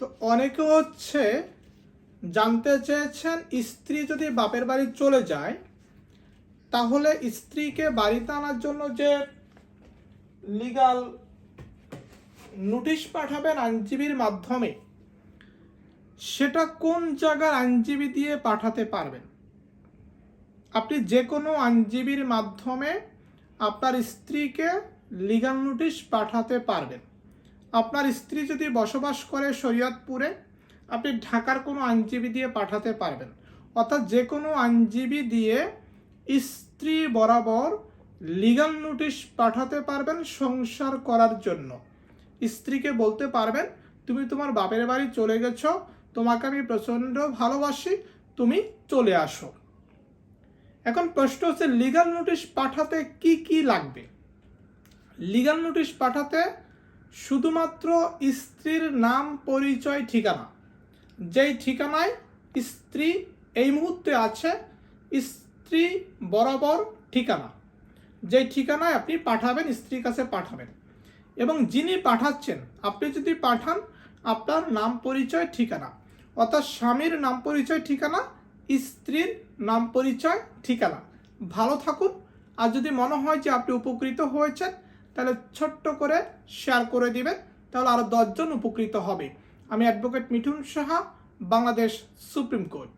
তো অনেকে হচ্ছে জানতে চেয়েছেন, স্ত্রী যদি বাপের বাড়ি চলে যায়, তাহলে স্ত্রীকে বাড়িতে আনার জন্য যে লিগাল নোটিশ পাঠাবেন আইনজীবীর মাধ্যমে, সেটা কোন জায়গার আইনজীবী দিয়ে পাঠাতে পারবেন? আপনি যে কোনো আইনজীবীর মাধ্যমে আপনার স্ত্রীকে লিগাল নোটিশ পাঠাতে পারবেন। আপনার স্ত্রী যদি বসবাস করে শরীয়তপুরে, আপনি ঢাকার কোনো আইনজীবী দিয়ে পাঠাতে পারবেন। অর্থাৎ যে কোনো আইনজীবী দিয়ে স্ত্রী বরাবর লিগাল নোটিশ পাঠাতে পারবেন সংসার করার জন্য। স্ত্রীকে বলতে পারবেন, তুমি তোমার বাপের বাড়ি চলে গেছো, তোমাকে আমি প্রচণ্ড ভালোবাসি, তুমি চলে আসো। এখন প্রশ্ন হচ্ছে লিগাল নোটিশ পাঠাতে কি কি লাগবে? লিগাল নোটিশ পাঠাতে শুধুমাত্র স্ত্রীর নাম, পরিচয়, ঠিকানা। যেই ঠিকানায় স্ত্রী এই মুহূর্তে আছে, স্ত্রী বরাবর ঠিকানা। যেই ঠিকানায় আপনি পাঠাবেন, স্ত্রীর কাছে পাঠাবেন। এবং যিনি পাঠাচ্ছেন, আপনি যদি পাঠান, আপনার নাম, পরিচয়, ঠিকানা। অর্থাৎ স্বামীর নাম, পরিচয়, ঠিকানা, স্ত্রীর নাম, পরিচয়, ঠিকানা। ভালো থাকুন। আর যদি মনে হয় যে আপনি উপকৃত হয়েছেন তাহলে ছোট্ট করে শেয়ার করে দিবেন, তাহলে আরও দশজন উপকৃত হবে। আমি advocate Mithun Saha, Bangladesh Supreme Court.